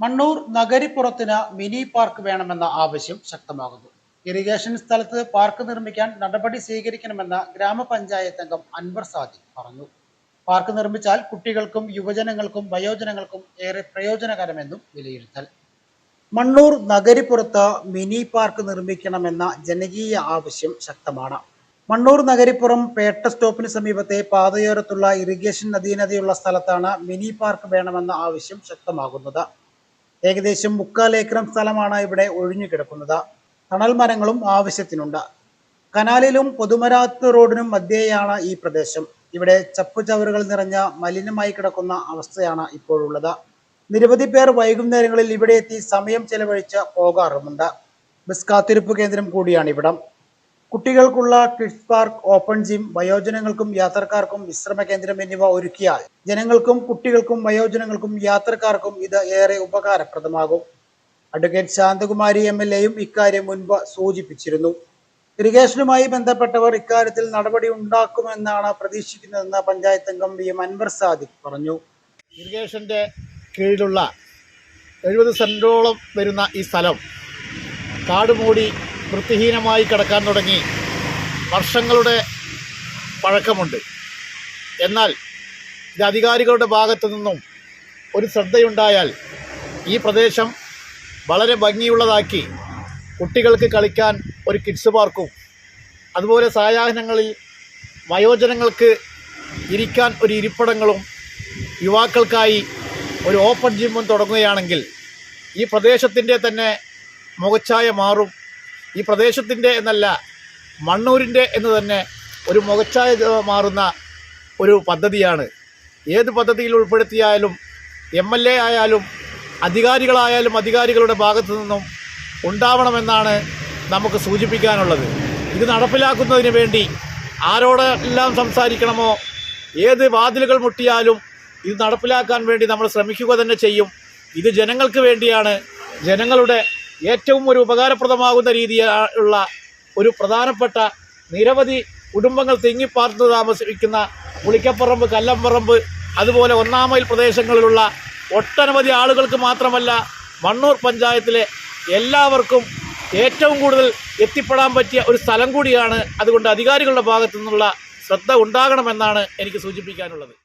Mannur നഗരിപ്പുറത്തിന് mini park വേണമെന്ന ആവശ്യം ശക്തമാകുന്നു. ഇറിഗേഷൻ സ്ഥലത്ത് പാർക്ക് നിർമ്മിക്കാൻ നടപടി സ്വീകരിക്കണമെന്ന് ഗ്രാമപഞ്ചായത്ത് അംഗം അൻവർ സാദി പറഞ്ഞു. പാർക്ക് നിർമ്മിച്ചാൽ കുട്ടികൾക്കും യുവജനങ്ങൾക്കും വയോജനങ്ങൾക്കും ഏറെ പ്രയോജനകരമെന്നും വിലയിരുത്തൽ. മണ്ണൂർ നഗരിപ്പുറത്ത് മിനി പാർക്ക് നിർമ്മിക്കണമെന്ന ജനകീയ ആവശ്യം ശക്തമാണ്. മണ്ണൂർ നഗരിപ്പുറം പേട്ട സ്റ്റോപ്പിന് സമീപത്തെ പാതയോരത്തുള്ള ഇറിഗേഷൻ നദീനതയുള്ള സ്ഥലത്താണ് മിനി പാർക്ക് വേണമെന്ന ആവശ്യം ശക്തമാകുന്നത്. ഏകദേശം മുക്കാൽ ഏക്കറം സ്ഥലമാണ് ഇവിടെ ഒഴിഞ്ഞു കിടക്കുന്നത്. തണൽ മരങ്ങളും ആവശ്യത്തിനുണ്ട്. കനാലിലും പൊതുമരാത്ത് റോഡിനും മധ്യേയാണ് ഈ പ്രദേശം. ഇവിടെ ചപ്പുചവറുകൾ നിറഞ്ഞ മലിനമായി കിടക്കുന്ന അവസ്ഥയാണ് ഇപ്പോഴുള്ളത്. നിരവധി പേർ വൈകുന്നേരങ്ങളിൽ ഇവിടെ എത്തി സമയം ചെലവഴിച്ച് പോകാറുമുണ്ട്. ബസ് കാത്തിരിപ്പ് കേന്ദ്രം കൂടിയാണ് ഇവിടം കുട്ടികൾക്കുള്ള കിഡ്സ് പാർക്ക് ഓപ്പൺ ജിം വയോജനങ്ങൾക്കും യാത്രക്കാർക്കും വിശ്രമ കേന്ദ്രം എന്നിവ ഒരുക്കിയാൽ ജനങ്ങൾക്കും കുട്ടികൾക്കും വയോജനങ്ങൾക്കും യാത്രക്കാർക്കും ഇത് ഏറെ ഉപകാരപ്രദമാകും. അഡ്വക്കേറ്റ് ശാന്തകുമാരി എം എൽ എയും ഇക്കാര്യം മുൻപ് സൂചിപ്പിച്ചിരുന്നു. ഇറിഗേഷനുമായി ബന്ധപ്പെട്ടവർ ഇക്കാര്യത്തിൽ നടപടി ഉണ്ടാക്കുമെന്നാണ് പ്രതീക്ഷിക്കുന്നതെന്ന് പഞ്ചായത്ത് അംഗം വി എം അൻവർ സാദിഖ് പറഞ്ഞു. ഇറിഗേഷന്റെ കീഴിലുള്ള എഴുപത് സെന്റോളം വരുന്ന ഈ സ്ഥലം കാട് മൂടി വൃത്തിഹീനമായി കിടക്കാൻ തുടങ്ങി. വർഷങ്ങളുടെ പഴക്കമുണ്ട്. എന്നാൽ ഇത് അധികാരികളുടെ ഭാഗത്തു നിന്നും ഒരു ശ്രദ്ധയുണ്ടായാൽ ഈ പ്രദേശം വളരെ ഭംഗിയുള്ളതാക്കി കുട്ടികൾക്ക് കളിക്കാൻ ഒരു കിഡ്സ് പാർക്കും അതുപോലെ സായാഹ്നങ്ങളിൽ വയോജനങ്ങൾക്ക് ഇരിക്കാൻ ഒരു ഇരിപ്പിടങ്ങളും യുവാക്കൾക്കായി ഒരു ഓപ്പൺ ജിമ്മും തുടങ്ങുകയാണെങ്കിൽ ഈ പ്രദേശത്തിന്റെ തന്നെ മുഖച്ഛായ മാറും. ഈ പ്രദേശത്തിന്റെ എന്നല്ല മണ്ണൂരിന്റെ എന്ന് തന്നെ ഒരു മുഖച്ഛായ മാറുന്ന ഒരു പദ്ധതിയാണ്. ഏത് പദ്ധതിയിൽ ഉൾപ്പെടുത്തിയാലും എം എൽ എ ആയാലും അധികാരികളായാലും അധികാരികളുടെ ഭാഗത്തു നിന്നും ഉണ്ടാവണമെന്നാണ് നമുക്ക് സൂചിപ്പിക്കാനുള്ളത്. ഇത് നടപ്പിലാക്കുന്നതിന് വേണ്ടി ആരോടെല്ലാം സംസാരിക്കണമോ ഏത് വാതിലുകൾ മുട്ടിയാലും ഇത് നടപ്പിലാക്കാൻ വേണ്ടി നമ്മൾ ശ്രമിക്കുക തന്നെ ചെയ്യും. ഇത് ജനങ്ങൾക്ക് വേണ്ടിയാണ്. ജനങ്ങളുടെ ഏറ്റവും ഒരു ഉപകാരപ്രദമാകുന്ന രീതിയിലുള്ള ഒരു പ്രധാനപ്പെട്ട നിരവധി കുടുംബങ്ങൾ തിങ്ങിപ്പാർത്ത് താമസിക്കുന്ന പുളിക്കപ്പറമ്പ് കല്ലമ്പറമ്പ് അതുപോലെ ഒന്നാം മൈൽ പ്രദേശങ്ങളിലുള്ള ഒട്ടനവധി ആളുകൾക്ക് മാത്രമല്ല മണ്ണൂർ പഞ്ചായത്തിലെ എല്ലാവർക്കും ഏറ്റവും കൂടുതൽ എത്തിപ്പെടാൻ പറ്റിയ ഒരു സ്ഥലം കൂടിയാണ്. അതുകൊണ്ട് അധികാരികളുടെ ഭാഗത്തു നിന്നുള്ള ശ്രദ്ധ ഉണ്ടാകണമെന്നാണ് എനിക്ക് സൂചിപ്പിക്കാനുള്ളത്.